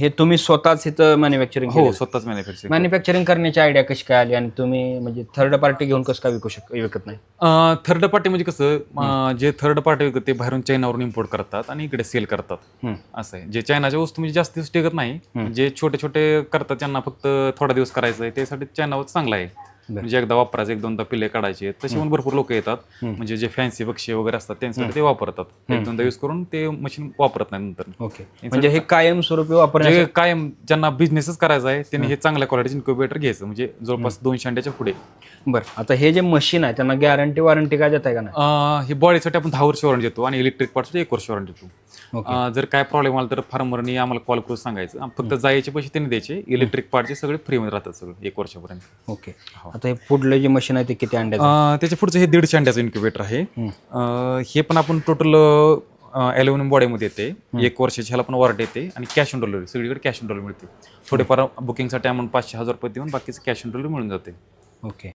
हे तुम्ही स्वतःच इथं मॅन्युफॅक्चरिंग हो स्वतःच मॅन्युफॅक्चरिंग मॅन्युफॅक्चरिंग करण्याची आयडिया कशी काय आली आणि तुम्ही म्हणजे थर्ड पार्टी घेऊन कसं काय विकू शक विकत नाही? थर्ड पार्टी म्हणजे कसं जे थर्ड पार्टी विकत ते बाहेरून चायनावरून इम्पोर्ट करतात आणि इकडे सेल करतात. असं आहे. जे चायनाच्या वस्तू म्हणजे जास्त दिवस टिकत नाही जे छोटे छोटे करतात त्यांना फक्त थोडा दिवस करायचं आहे त्यासाठी चायनावर चांगला आहे. म्हणजे एकदा वापरायचं एक दोनदा पिल्ले काढायचे. तसे पण भरपूर लोक येतात. म्हणजे जे फॅन्सी बक्षी वगैरे असतात त्यांच्यासाठी ते वापरतात. एक दोनदा यूज करून ते मशीन वापरत नाही नंतर. ओके. म्हणजे हे कायमस्वरूपी वापरण्यासाठी जे कायम ज्यांना बिझनेसच करायचा आहे त्यांनी हे चांगल्या क्वालिटीचे इन्क्युबेटर घ्यायचं. म्हणजे जवळपास दोनशे अंड्याच्या पुढे. बरं. आता हे जे मशीन आहे त्यांना गॅरंटी वॉरंटी काय देत आहे का नाही? हे बॉडीसाठी आपण दहा वर्ष वॉरंटी देतो आणि इलेक्ट्रिक पार्टसाठी एक वर्ष वॉरंटी देतो. जर काय प्रॉब्लेम आला तर फार्मरनी आम्हाला कॉल करून सांगायचं. फक्त जायचे पैसे त्यांनी द्यायचे. इलेक्ट्रिक पार्टचे सगळे फ्रीमध्ये राहतात सगळं एक वर्षापर्यंत. ओके. आता हे पुढलं जे मशीन आहे ते किती अंड्याचं? अं, त्याच्या पुढचं हे दीडशे अंड्याचं इन्क्युबेटर आहे. अं, हे पण आपण टोटल अॅल्युमिनियम बॉडीमध्ये येते. एक वर्षाची ह्याला पण वॉरंटी येते आणि कॅश ऑन डिलिव्हरी सगळीकडे कॅश ऑन डिलिव्हरी मिळते. थोडेफार बुकिंगसाठी अमाऊंट पाचशे हजार रुपये देऊन बाकीचं कॅश ऑन डिलिव्हरी मिळून जाते. ओके